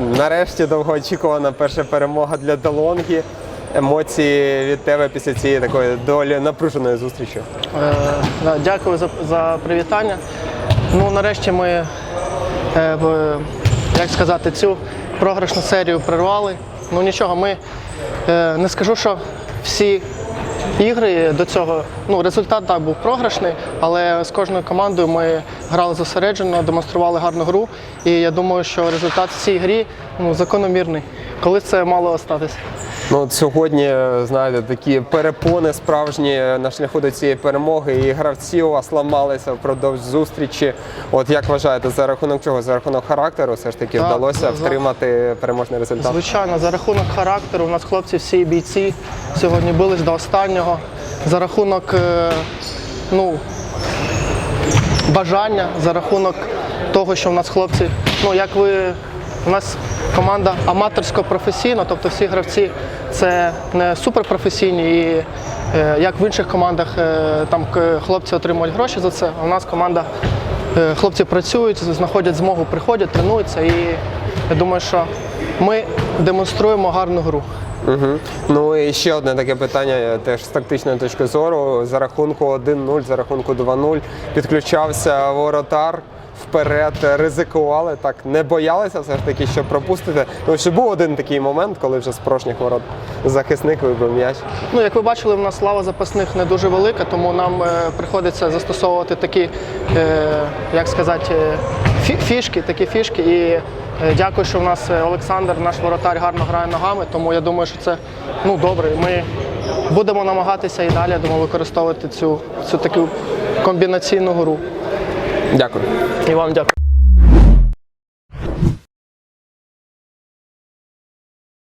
Нарешті довгоочікувана перша перемога для Долонгі. Емоції від тебе після цієї такої доволі напруженої зустрічі. Е, Дякую за, за привітання. Ну, нарешті ми, е, як сказати, цю програшну серію прервали. Ну нічого, ми е, не скажу, що всі ігри до цього, ну, результат так був програшний, але з кожною командою ми грали зосереджено, демонстрували гарну гру. І я думаю, що результат в цій грі ну, закономірний. Коли це мало статися? Ну, от сьогодні, знаєте, такі перепони справжні на шляху до цієї перемоги, і гравці у вас ламалися впродовж зустрічі. От як вважаєте, за рахунок чого? За рахунок характеру все ж таки Так, вдалося за- втримати переможний результат? Звичайно, за рахунок характеру у нас хлопці всі бійці сьогодні бились до останнього. За рахунок е, ну, бажання, за рахунок того, що в нас хлопці, ну як ви, у нас команда аматорсько-професійна, тобто всі гравці це не суперпрофесійні і е, як в інших командах е, там хлопці отримують гроші за це. У нас команда хлопці працюють, знаходять змогу, приходять, тренуються і я думаю, що ми демонструємо гарну гру. Угу. Ну і ще одне таке питання, е, теж з тактичної точки зору. За рахунку 1-0, за рахунку 2-0 підключався воротар. Вперед ризикували, так не боялися все ж таки, що пропустити. Ну, що був один такий момент, коли вже з порожніх ворот захисник вибив м'яч. Ну, як ви бачили, в нас лава запасних не дуже велика, тому нам е, приходиться застосовувати такі, е, як сказати, е, фі- фішки, такі фішки. І е, дякую, що в нас е, Олександр, наш воротар, гарно грає ногами, тому я думаю, що це ну, добре. Ми будемо намагатися і далі думаю, використовувати цю, цю таку комбінаційну гру. Дякую. І вам дякую.